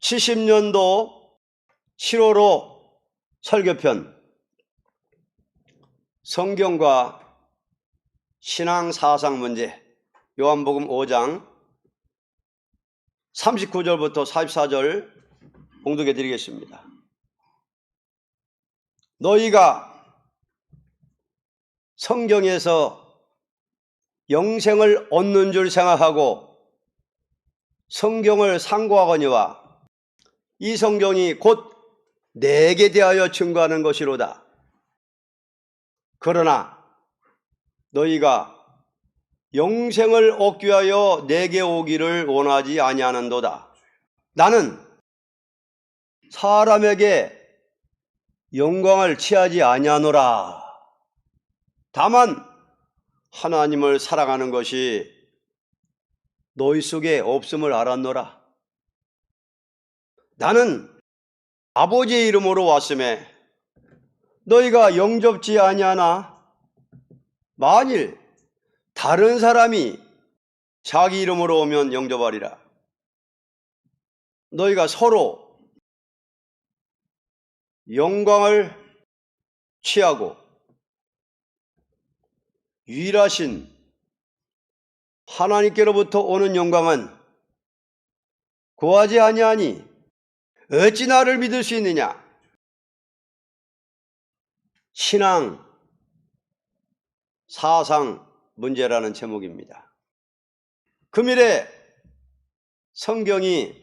70년도 7월호 설교편 성경과 신앙 사상 문제 요한복음 5장 39절부터 44절 봉독해 드리겠습니다. 너희가 성경에서 영생을 얻는 줄 생각하고 성경을 상고하거니와 이 성경이 곧 내게 대하여 증거하는 것이로다. 그러나 너희가 영생을 얻기 위하여 내게 오기를 원하지 아니하는도다. 나는 사람에게 영광을 취하지 아니하노라. 다만 하나님을 사랑하는 것이 너희 속에 없음을 알았노라. 나는 아버지의 이름으로 왔음에 너희가 영접지 아니하나 만일 다른 사람이 자기 이름으로 오면 영접하리라. 너희가 서로 영광을 취하고 유일하신 하나님께로부터 오는 영광은 구하지 아니하니 어찌 나를 믿을 수 있느냐? 신앙 사상 문제라는 제목입니다. 금일에 성경이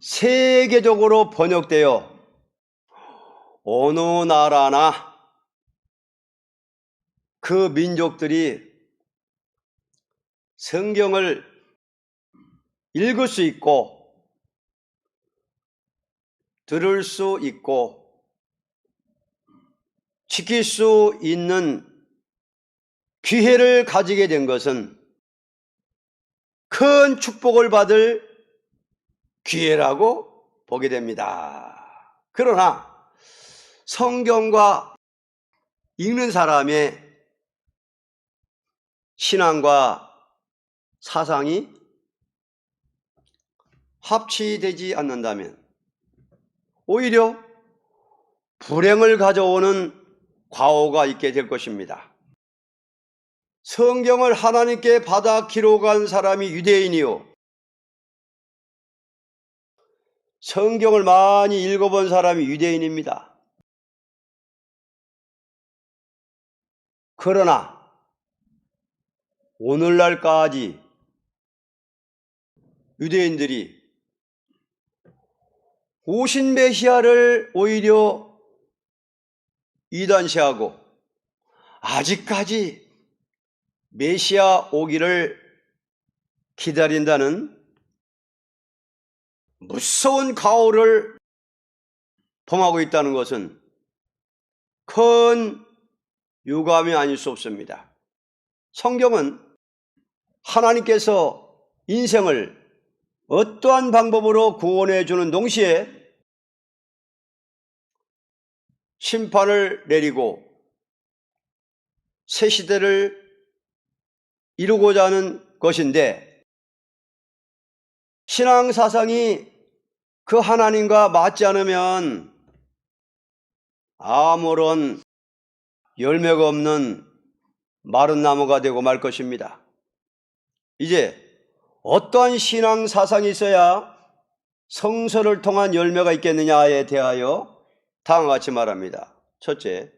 세계적으로 번역되어 어느 나라나 그 민족들이 성경을 읽을 수 있고 들을 수 있고 지킬 수 있는 기회를 가지게 된 것은 큰 축복을 받을 기회라고 보게 됩니다. 그러나 성경과 읽는 사람의 신앙과 사상이 합치되지 않는다면 오히려 불행을 가져오는 과오가 있게 될 것입니다. 성경을 하나님께 받아 기록한 사람이 유대인이요. 성경을 많이 읽어본 사람이 유대인입니다. 그러나 오늘날까지 유대인들이 오신 메시아를 오히려 이단시하고 아직까지 메시아 오기를 기다린다는 무서운 가오를 범하고 있다는 것은 큰 유감이 아닐 수 없습니다. 성경은 하나님께서 인생을 어떠한 방법으로 구원해 주는 동시에 심판을 내리고 새 시대를 이루고자 하는 것인데 신앙 사상이 그 하나님과 맞지 않으면 아무런 열매가 없는 마른 나무가 되고 말 것입니다. 이제 어떠한 신앙 사상이 있어야 성서를 통한 열매가 있겠느냐에 대하여 다음과 같이 말합니다. 첫째,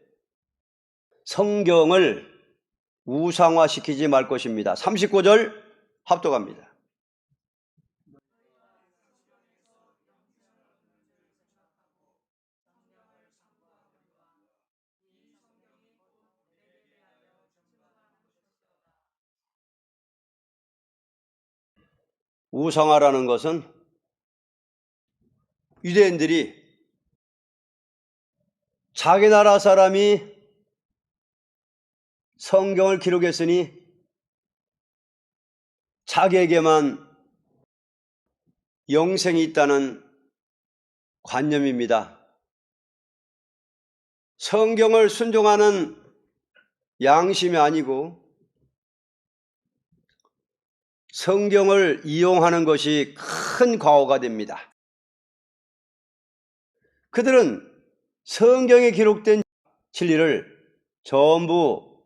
성경을 우상화시키지 말 것입니다. 39절 합독합니다. 우상화라는 것은 유대인들이 자기 나라 사람이 성경을 기록했으니 자기에게만 영생이 있다는 관념입니다. 성경을 순종하는 양심이 아니고 성경을 이용하는 것이 큰 과오가 됩니다. 그들은 성경에 기록된 진리를 전부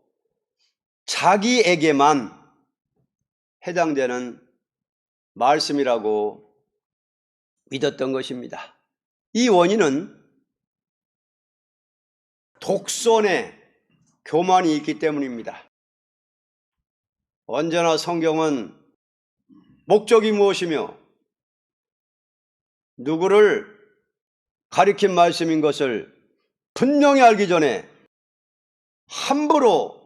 자기에게만 해당되는 말씀이라고 믿었던 것입니다. 이 원인은 독선의 교만이 있기 때문입니다. 언제나 성경은 목적이 무엇이며 누구를 가리킨 말씀인 것을 분명히 알기 전에 함부로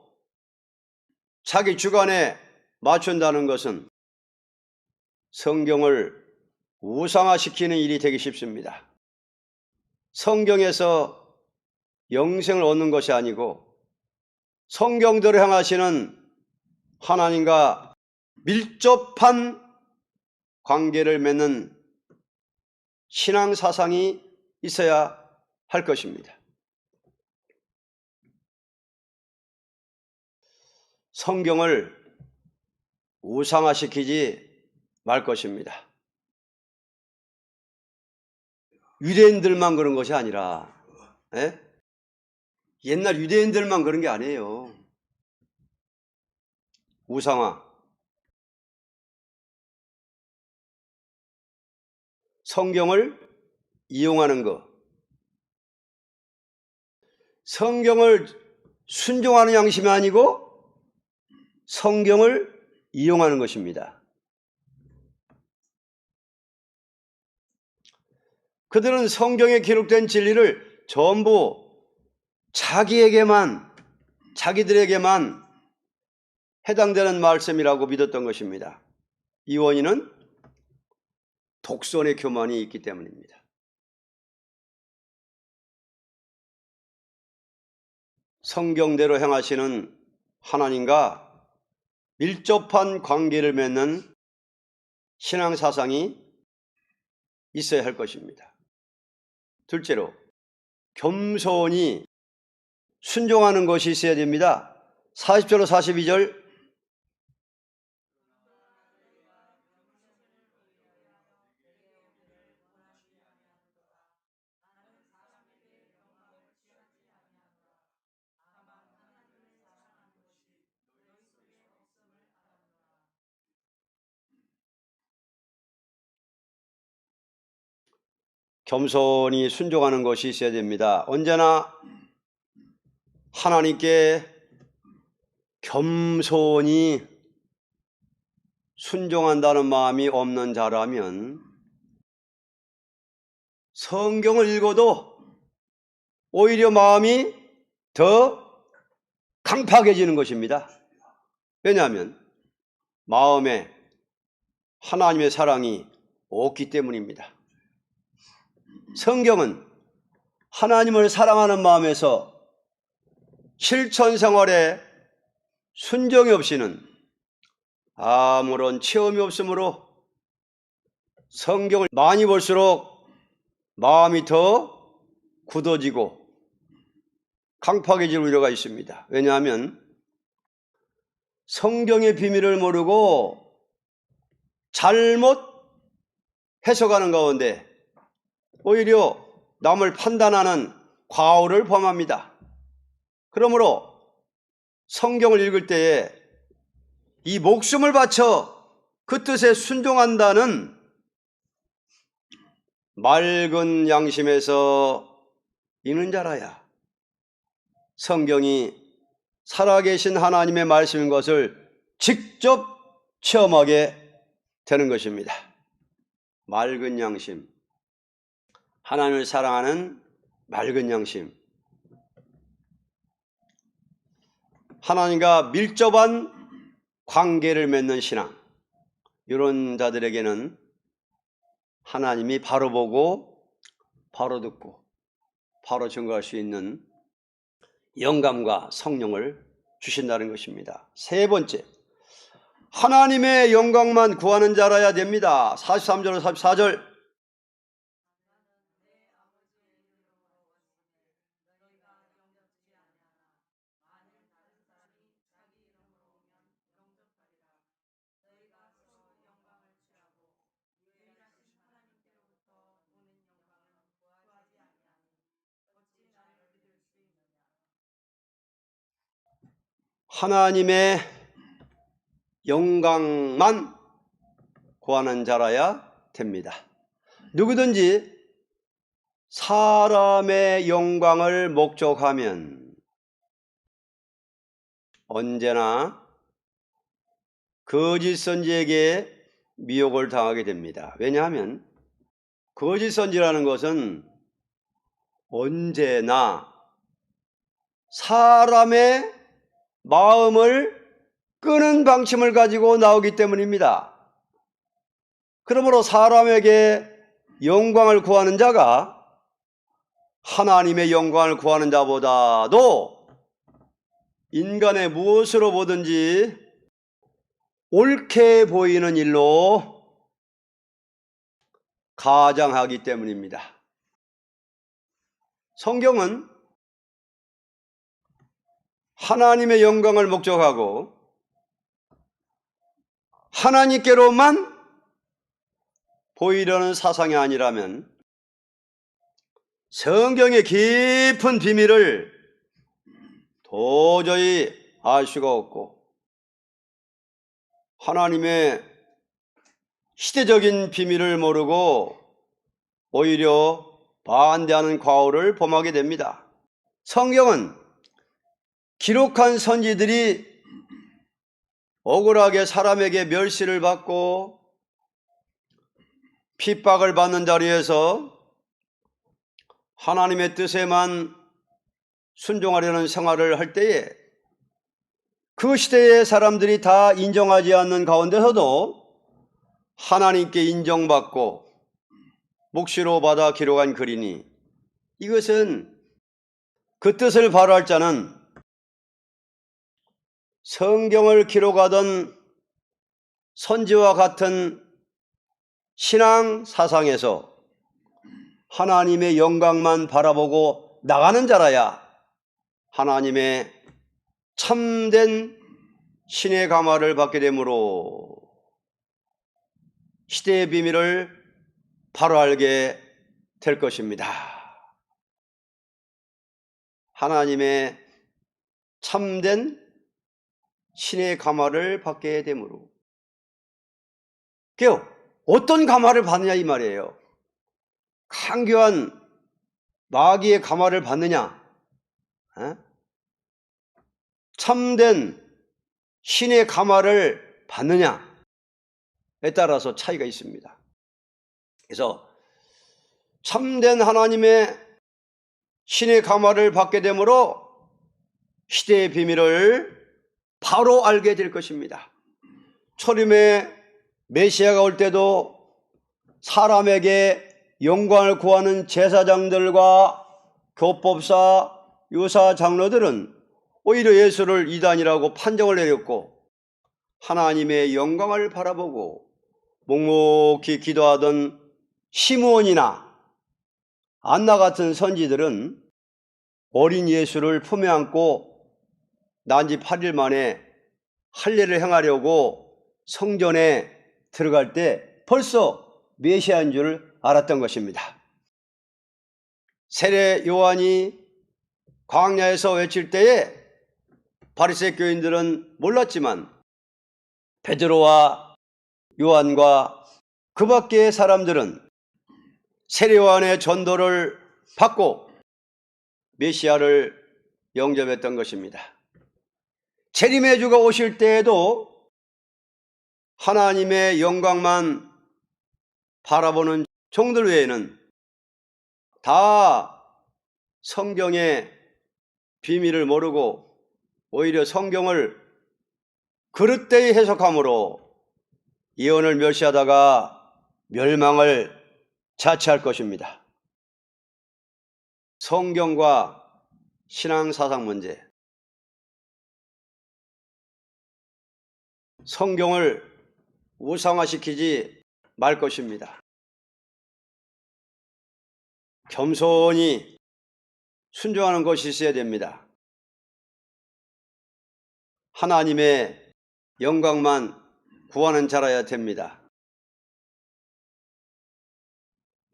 자기 주관에 맞춘다는 것은 성경을 우상화시키는 일이 되기 쉽습니다. 성경에서 영생을 얻는 것이 아니고 성경대로 향하시는 하나님과 밀접한 관계를 맺는 신앙 사상이 있어야 할 것입니다. 성경을 우상화시키지 말 것입니다. 유대인들만 그런 것이 아니라 예? 옛날 유대인들만 그런 게 아니에요. 우상화. 성경을 이용하는 것. 성경을 순종하는 양심이 아니고 성경을 이용하는 것입니다. 그들은 성경에 기록된 진리를 전부 자기에게만, 자기들에게만 해당되는 말씀이라고 믿었던 것입니다. 이 원인은 독선의 교만이 있기 때문입니다. 성경대로 행하시는 하나님과 밀접한 관계를 맺는 신앙 사상이 있어야 할 것입니다. 둘째로 겸손히 순종하는 것이 있어야 됩니다. 40절로 42절 겸손히 순종하는 것이 있어야 됩니다. 언제나 하나님께 겸손히 순종한다는 마음이 없는 자라면 성경을 읽어도 오히려 마음이 더 강팍해지는 것입니다. 왜냐하면 마음에 하나님의 사랑이 없기 때문입니다. 성경은 하나님을 사랑하는 마음에서 실천 생활에 순정이 없이는 아무런 체험이 없으므로 성경을 많이 볼수록 마음이 더 굳어지고 강팍해질 우려가 있습니다. 왜냐하면 성경의 비밀을 모르고 잘못 해석하는 가운데 오히려 남을 판단하는 과오를 범합니다. 그러므로 성경을 읽을 때에 이 목숨을 바쳐 그 뜻에 순종한다는 맑은 양심에서 있는 자라야 성경이 살아계신 하나님의 말씀인 것을 직접 체험하게 되는 것입니다. 맑은 양심. 하나님을 사랑하는 맑은 양심. 하나님과 밀접한 관계를 맺는 신앙. 이런 자들에게는 하나님이 바로 보고 바로 듣고 바로 증거할 수 있는 영감과 성령을 주신다는 것입니다. 세 번째, 하나님의 영광만 구하는 자라야 됩니다. 43절, 44절. 하나님의 영광만 구하는 자라야 됩니다. 누구든지 사람의 영광을 목적하면 언제나 거짓 선지에게 미혹을 당하게 됩니다. 왜냐하면 거짓 선지라는 것은 언제나 사람의 마음을 끄는 방침을 가지고 나오기 때문입니다. 그러므로 사람에게 영광을 구하는 자가 하나님의 영광을 구하는 자보다도 인간의 무엇으로 보든지 옳게 보이는 일로 가장하기 때문입니다. 성경은 하나님의 영광을 목적하고 하나님께로만 보이려는 사상이 아니라면 성경의 깊은 비밀을 도저히 알 수가 없고 하나님의 시대적인 비밀을 모르고 오히려 반대하는 과오를 범하게 됩니다. 성경은 기록한 선지들이 억울하게 사람에게 멸시를 받고 핍박을 받는 자리에서 하나님의 뜻에만 순종하려는 생활을 할 때에 그 시대의 사람들이 다 인정하지 않는 가운데서도 하나님께 인정받고 묵시로 받아 기록한 글이니 이것은 그 뜻을 바로할 자는 성경을 기록하던 선지와 같은 신앙 사상에서 하나님의 영광만 바라보고 나가는 자라야 하나님의 참된 신의 감화를 받게 되므로 시대의 비밀을 바로 알게 될 것입니다. 하나님의 참된 신의 감화를 받게 되므로. 그 어떤 감화를 받느냐 이 말이에요. 강교한 마귀의 감화를 받느냐? 어? 참된 신의 감화를 받느냐에 따라서 차이가 있습니다. 그래서 참된 하나님의 신의 감화를 받게 되므로 시대의 비밀을 바로 알게 될 것입니다. 초림에 메시아가 올 때도 사람에게 영광을 구하는 제사장들과 교법사, 유사 장로들은 오히려 예수를 이단이라고 판정을 내렸고 하나님의 영광을 바라보고 묵묵히 기도하던 시므온이나 안나 같은 선지들은 어린 예수를 품에 안고 난 지 8일 만에 할례를 행하려고 성전에 들어갈 때 벌써 메시아인 줄 알았던 것입니다. 세례 요한이 광야에서 외칠 때에 바리새 교인들은 몰랐지만 베드로와 요한과 그 밖의 사람들은 세례 요한의 전도를 받고 메시아를 영접했던 것입니다. 재림의 주가 오실 때에도 하나님의 영광만 바라보는 종들 외에는 다 성경의 비밀을 모르고 오히려 성경을 그릇되이 해석함으로 예언을 멸시하다가 멸망을 자처할 것입니다. 성경과 신앙사상 문제. 성경을 우상화시키지 말 것입니다. 겸손히 순종하는 것이 있어야 됩니다. 하나님의 영광만 구하는 자라야 됩니다.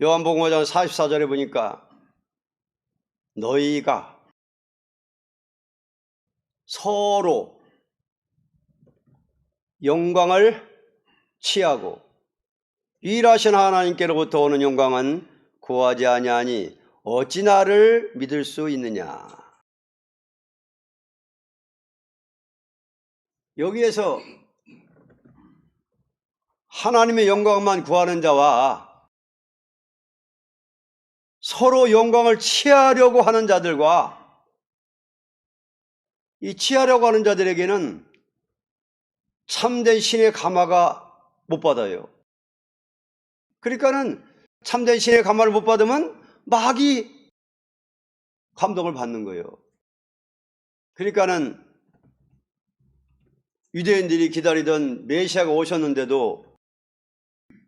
요한복음 5장 44절에 보니까 너희가 서로 영광을 취하고 일하신 하나님께로부터 오는 영광은 구하지 아니하니 어찌 나를 믿을 수 있느냐. 여기에서 하나님의 영광만 구하는 자와 서로 영광을 취하려고 하는 자들과 이 취하려고 하는 자들에게는 참된 신의 감화가 못 받아요. 그러니까는 참된 신의 감화를 못 받으면 마귀 감동을 받는 거예요. 그러니까는 유대인들이 기다리던 메시아가 오셨는데도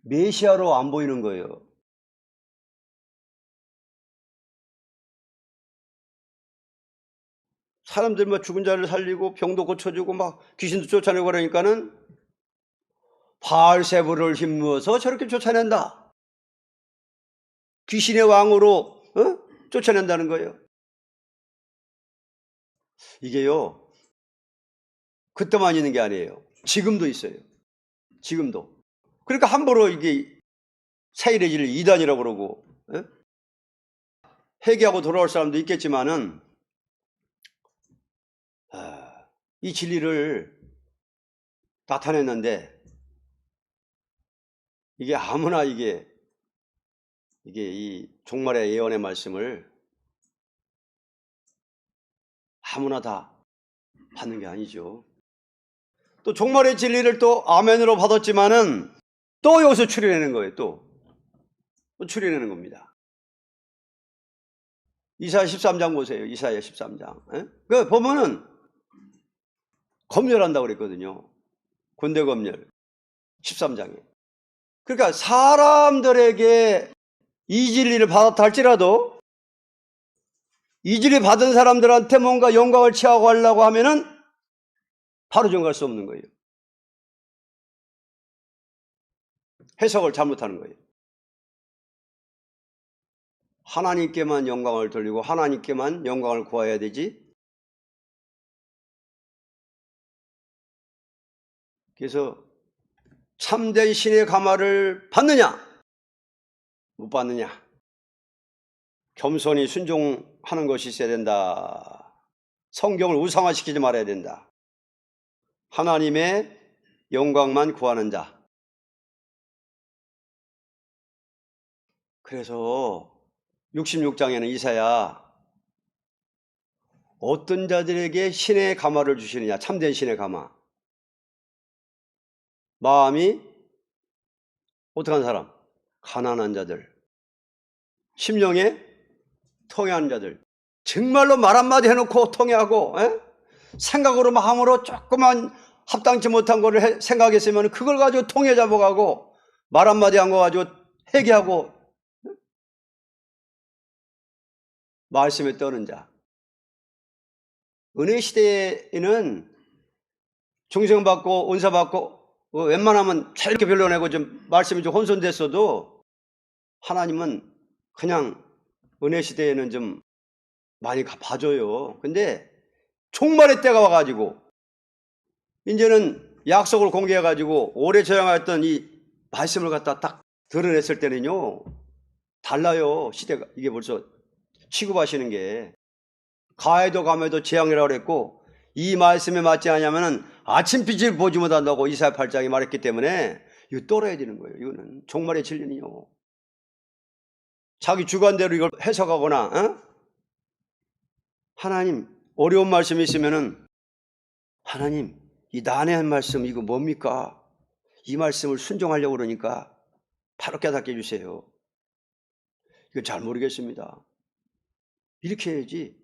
메시아로 안 보이는 거예요. 사람들 막 죽은 자를 살리고 병도 고쳐주고 막 귀신도 쫓아내고 그러니까는 바알세부를 힘부어서 저렇게 쫓아낸다. 귀신의 왕으로 어? 쫓아낸다는 거예요. 이게요. 그때만 있는 게 아니에요. 지금도 있어요. 지금도. 그러니까 함부로 이게 사이레지를 이단이라고 그러고 예? 회개하고 돌아올 사람도 있겠지만은 아, 이 진리를 나타냈는데 이게 아무나 이게 이게 이 종말의 예언의 말씀을 아무나 다 받는 게 아니죠. 또 종말의 진리를 또 아멘으로 받았지만은 또 여기서 추려내는 거예요. 또, 또 추려내는 겁니다. 이사야 13장 보세요. 이사야 13장. 에? 그 보면은 검열한다고 그랬거든요. 군대 검열 13장에. 그러니까 사람들에게 이 진리를 받았다 할지라도 이 진리 받은 사람들한테 뭔가 영광을 취하고 하려고 하면은 바로 정갈 수 없는 거예요. 해석을 잘못하는 거예요. 하나님께만 영광을 돌리고 하나님께만 영광을 구해야 되지. 그래서 참된 신의 감화를 받느냐? 못 받느냐? 겸손히 순종하는 것이 있어야 된다. 성경을 우상화시키지 말아야 된다. 하나님의 영광만 구하는 자. 그래서 66장에는 이사야 어떤 자들에게 신의 감화를 주시느냐 참된 신의 감화 마음이 어떡한 사람 가난한 자들 심령에 통해하는 자들 정말로 말 한마디 해놓고 통해하고 에? 생각으로 마음으로 조그만 합당치 못한 거를 생각했으면 그걸 가지고 통해 잡아가고 말 한마디 한 거 가지고 회개하고 말씀에 떠는 자. 은혜 시대에는 중생받고 은사받고 어, 웬만하면 이렇게 별로내고 좀 말씀이 좀 혼선됐어도 하나님은 그냥 은혜 시대에는 좀 많이 봐줘요. 근데 종말의 때가 와가지고 이제는 약속을 공개해가지고 오래 저양했던 이 말씀을 갖다 딱 드러냈을 때는요 달라요 시대가 이게 벌써 취급하시는 게 가해도 감해도 재앙이라고 그랬고 이 말씀에 맞지 않냐면은 아침빛을 보지 못한다고 이사야 8장이 말했기 때문에 이거 떨어야 되는 거예요. 이거는 종말의 진리는요. 자기 주관대로 이걸 해석하거나 어? 하나님 어려운 말씀이 있으면은 하나님 이 난해한 말씀 이거 뭡니까? 이 말씀을 순종하려고 그러니까 바로 깨닫게 해주세요. 이거 잘 모르겠습니다. 이렇게 해야지.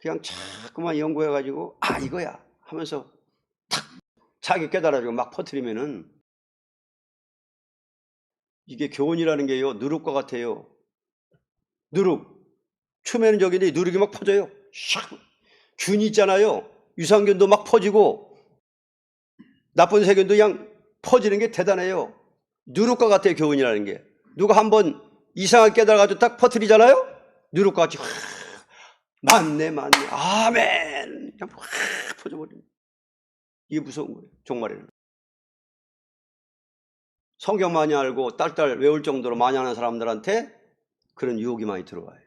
그냥 자꾸만 연구해가지고, 아, 이거야. 하면서 탁 자기 깨달아가지고 막 퍼뜨리면은 이게 교훈이라는 게요, 누룩과 같아요. 누룩. 처음에는 저기인데 누룩이 막 퍼져요. 샥. 균이 있잖아요. 유산균도 막 퍼지고, 나쁜 세균도 그냥 퍼지는 게 대단해요. 누룩과 같아요, 교훈이라는 게. 누가 한번 이상하게 깨달아가지고 딱 퍼뜨리잖아요? 누룩같이 확 맞네 맞네 아멘 그냥 확 퍼져버리는 이게 무서운 거예요 종말에는 성경 많이 알고 딸딸 외울 정도로 많이 하는 사람들한테 그런 유혹이 많이 들어와요.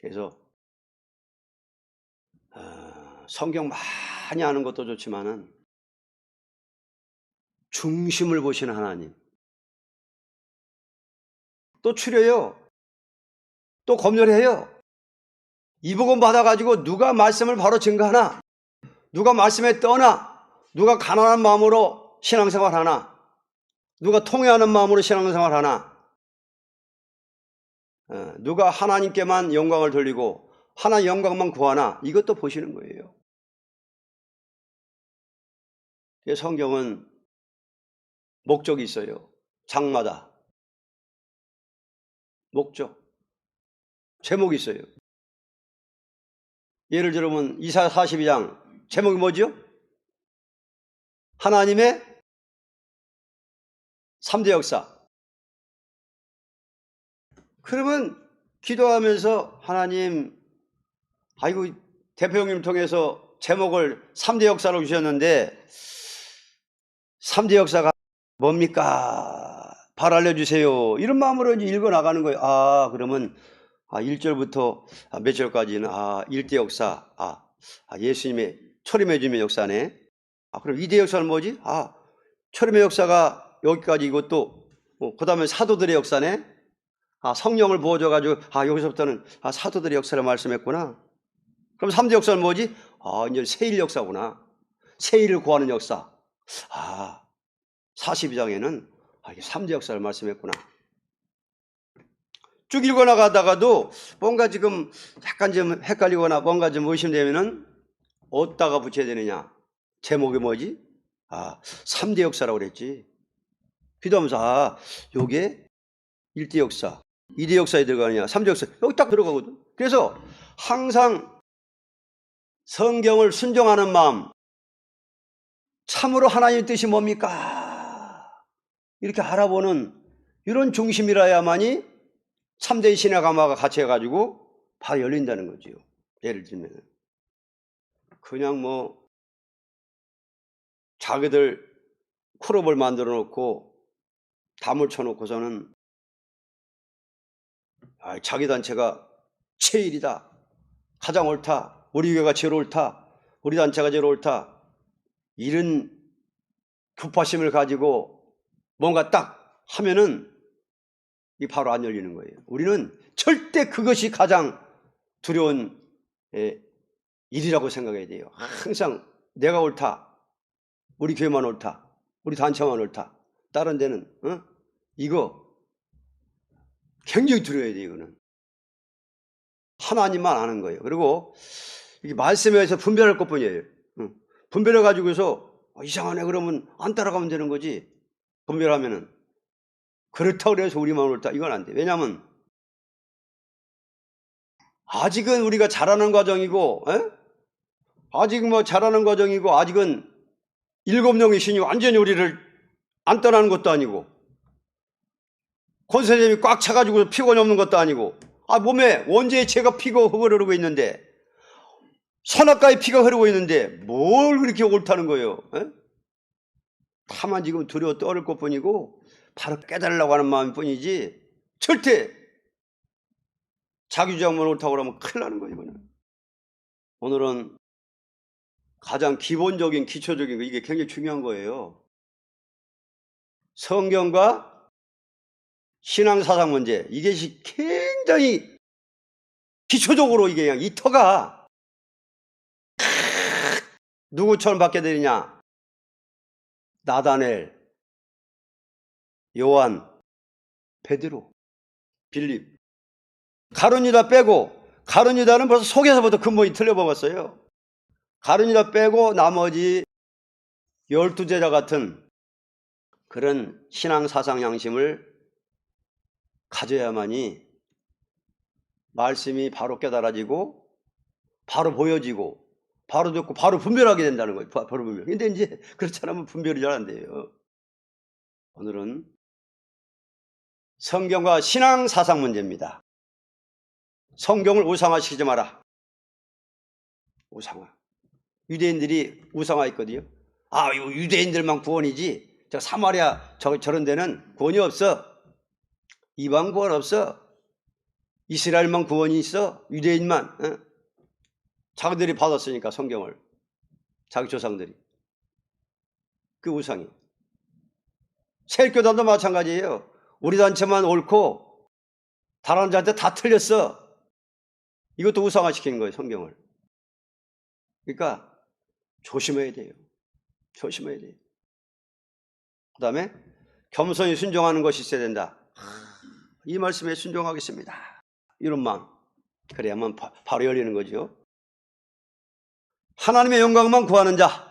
그래서 아, 성경 많이 아는 것도 좋지만은 중심을 보시는 하나님 또 추려요. 또 검열해요. 이 복음 받아가지고 누가 말씀을 바로 증거하나? 누가 말씀에 떠나? 누가 가난한 마음으로 신앙생활 하나? 누가 통회하는 마음으로 신앙생활 하나? 어, 누가 하나님께만 영광을 돌리고 하나님 영광만 구하나? 이것도 보시는 거예요. 이 성경은 목적이 있어요. 장마다. 목적. 제목이 있어요. 예를 들면 이사 42장 제목이 뭐죠? 하나님의 3대 역사. 그러면 기도하면서 하나님 아이고 대표 형님 통해서 제목을 3대 역사로 주셨는데 3대 역사가 뭡니까? 발 알려주세요. 이런 마음으로 이제 읽어 나가는 거예요. 아, 그러면 아, 1절부터 몇 절까지는 아, 1대 역사. 아, 아, 예수님의 초림의 주님의 역사네. 아, 그럼 2대 역사는 뭐지? 아, 초림의 역사가 여기까지 이것도 어, 그 다음에 사도들의 역사네. 아, 성령을 부어줘 가지고 아, 여기서부터는 아, 사도들의 역사를 말씀했구나. 그럼 3대 역사는 뭐지? 아, 이제 세일 역사구나. 세일을 구하는 역사. 아, 42장에는 아, 이게 3대 역사를 말씀했구나. 쭉 읽어 나가다가도 뭔가 지금 약간 좀 헷갈리거나 뭔가 좀 의심되면은 어디다가 붙여야 되느냐? 제목이 뭐지? 아, 3대 역사라고 그랬지. 기도하면서 아, 요게 1대 역사, 2대 역사에 들어가느냐, 3대 역사 여기 딱 들어가거든. 그래서 항상 성경을 순종하는 마음, 참으로 하나님의 뜻이 뭡니까? 이렇게 알아보는 이런 중심이라야만이 참된 신의 감화가 같이 해가지고 바로 열린다는 거지요. 예를 들면 그냥 뭐 자기들 클럽을 만들어 놓고 담을 쳐놓고서는 아, 자기 단체가 제일이다. 가장 옳다. 우리 교회가 제일 옳다. 우리 단체가 제일 옳다. 이런 급파심을 가지고 뭔가 딱 하면은 이 바로 안 열리는 거예요. 우리는 절대 그것이 가장 두려운 예, 일이라고 생각해야 돼요. 항상 내가 옳다. 우리 교회만 옳다. 우리 단체만 옳다. 다른 데는 어? 이거 굉장히 두려워야 돼요. 이거는 하나님만 아는 거예요. 그리고 이게 말씀에서 분별할 것 뿐이에요. 응. 분별해 가지고서 어, 이상하네 그러면 안 따라가면 되는 거지. 분별하면은 그렇다고 해서 우리만 옳다 이건 안 돼. 왜냐하면 아직은 우리가 잘하는 과정이고, 에? 아직 뭐 잘하는 과정이고, 아직은 일곱 명의 신이 완전히 우리를 안 떠나는 것도 아니고, 권선생님이 꽉 차가지고 피곤이 없는 것도 아니고, 아 몸에 원죄의 체가 피가 흐르고 있는데, 선악가의 피가 흐르고 있는데 뭘 그렇게 옳다는 거예요? 에? 다만 지금 두려워 떨을 것 뿐이고 바로 깨달으려고 하는 마음일 뿐이지 절대 자기 주장만 옳다고 그러면 큰일 나는 거예요 오늘은 가장 기본적인 기초적인 거 이게 굉장히 중요한 거예요 성경과 신앙사상 문제 이것이 굉장히 기초적으로 이게 그냥 이 터가 누구 처럼 받게 되느냐 나다넬 요한, 베드로, 빌립. 가룟유다 빼고 가룟유다는 벌써 속에서부터 근본이 틀려먹었어요. 가룟유다 빼고 나머지 열두 제자 같은 그런 신앙 사상 양심을 가져야만이 말씀이 바로 깨달아지고 바로 보여지고 바로 듣고 바로 분별하게 된다는 거예요. 바로 분별. 근데 이제 그렇지 않으면 분별이 잘 안 돼요. 오늘은 성경과 신앙 사상 문제입니다. 성경을 우상화시키지 마라. 우상화. 유대인들이 우상화했거든요. 아, 이거 유대인들만 구원이지 저 사마리아 저, 저런 데는 구원이 없어. 이방 구원 없어. 이스라엘만 구원이 있어. 유대인만. 어? 자기들이 받았으니까 성경을. 자기 조상들이. 그 우상이. 세교단도 마찬가지예요. 우리 단체만 옳고 다른 자한테 다 틀렸어. 이것도 우상화시키는 거예요, 성경을. 그러니까 조심해야 돼요. 조심해야 돼요. 그 다음에 겸손히 순종하는 것이 있어야 된다. 이 말씀에 순종하겠습니다. 이런 마음. 그래야만 바, 바로 열리는 거죠. 하나님의 영광만 구하는 자.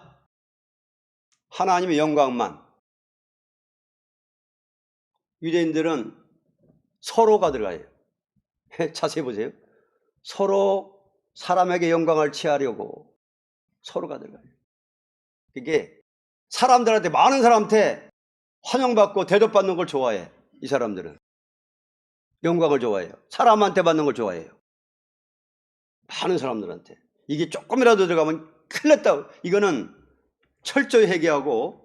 하나님의 영광만. 유대인들은 서로가 들어가요. 자세히 보세요. 서로 사람에게 영광을 취하려고 서로가 들어가요. 이게 사람들한테 많은 사람한테 환영받고 대접받는 걸 좋아해. 이 사람들은 영광을 좋아해요. 사람한테 받는 걸 좋아해요. 많은 사람들한테 이게 조금이라도 들어가면 큰일 났다. 이거는 철저히 회개하고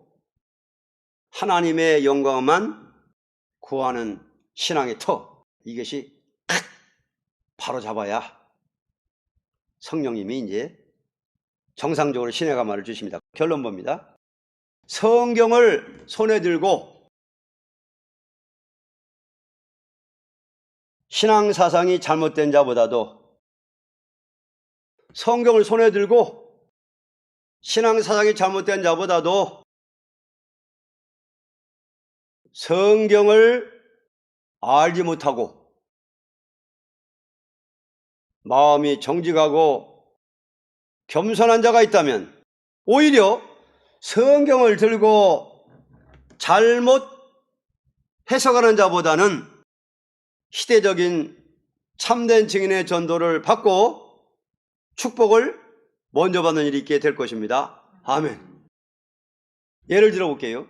하나님의 영광만 구하는 신앙의 터 이것이 바로 잡아야 성령님이 이제 정상적으로 신의 가마를 주십니다. 결론 봅니다. 성경을 손에 들고 신앙 사상이 잘못된 자보다도 성경을 손에 들고 신앙 사상이 잘못된 자보다도 성경을 알지 못하고 마음이 정직하고 겸손한 자가 있다면 오히려 성경을 들고 잘못 해석하는 자보다는 시대적인 참된 증인의 전도를 받고 축복을 먼저 받는 일이 있게 될 것입니다. 아멘. 예를 들어 볼게요.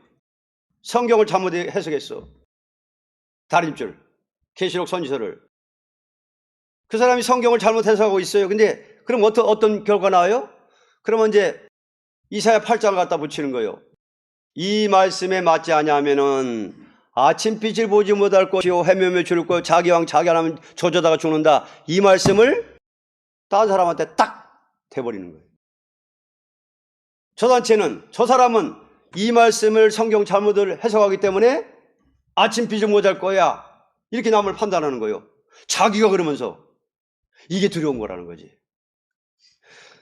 성경을 잘못 해석했어. 다림줄, 계시록 선지서를. 그 사람이 성경을 잘못 해석하고 있어요. 근데 그럼 어떤 어떤 결과 나와요? 그러면 이제 이사야 8장을 갖다 붙이는 거예요. 이 말씀에 맞지 아니하면은 아침빛을 보지 못할 것이요 해면에 죽을 거 자기 왕 자기 하나면 조져다가 죽는다. 이 말씀을 다른 사람한테 딱 대버리는 거예요. 저 단체는 저 사람은 이 말씀을 성경 잘못을 해석하기 때문에 아침빛을 못할 거야. 이렇게 남을 판단하는 거예요. 자기가 그러면서 이게 두려운 거라는 거지.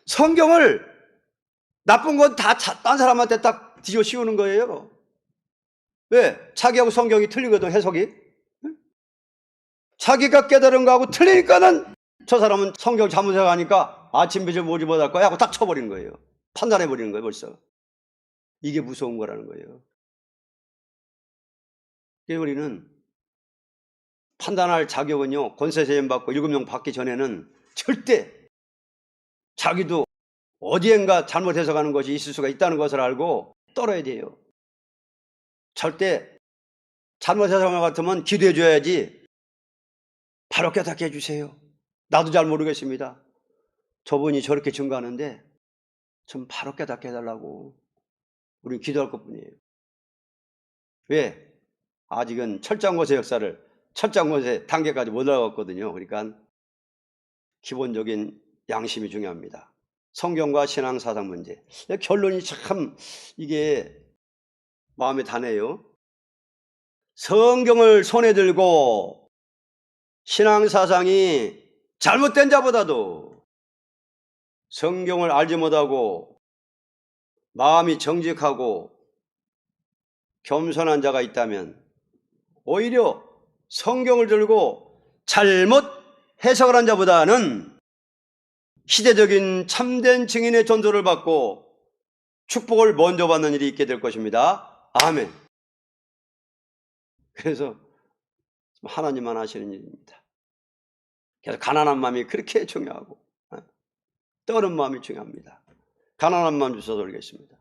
성경을 나쁜 건 다 딴 사람한테 딱 뒤집어 씌우는 거예요. 왜? 자기하고 성경이 틀리거든, 해석이. 자기가 깨달은 거하고 틀리니까는 저 사람은 성경 잘못 해석하니까 아침빛을 보지 못할 거야 하고 딱 쳐버리는 거예요. 판단해 버리는 거예요, 벌써. 이게 무서운 거라는 거예요. 우리는 판단할 자격은요, 권세세임 받고 일곱 명 받기 전에는 절대 자기도 어디엔가 잘못 해석하는 것이 있을 수가 있다는 것을 알고 떨어야 돼요. 절대 잘못 해석한 것 같으면 기도해 줘야지. 바로 깨닫게 해주세요. 나도 잘 모르겠습니다. 저분이 저렇게 증거하는데 좀 바로 깨닫게 해달라고. 우리 기도할 것 뿐이에요. 왜? 아직은 철장고세 역사를 철장고세 단계까지 못 올라갔거든요. 그러니까 기본적인 양심이 중요합니다. 성경과 신앙 사상 문제. 결론이 참 이게 마음에 다네요. 성경을 손에 들고 신앙 사상이 잘못된 자보다도 성경을 알지 못하고 마음이 정직하고 겸손한 자가 있다면 오히려 성경을 들고 잘못 해석을 한 자보다는 시대적인 참된 증인의 전도를 받고 축복을 먼저 받는 일이 있게 될 것입니다. 아멘. 그래서 하나님만 하시는 일입니다. 그래서 가난한 마음이 그렇게 중요하고 떠는 마음이 중요합니다. 가난한 마음 주셔서 드리겠습니다.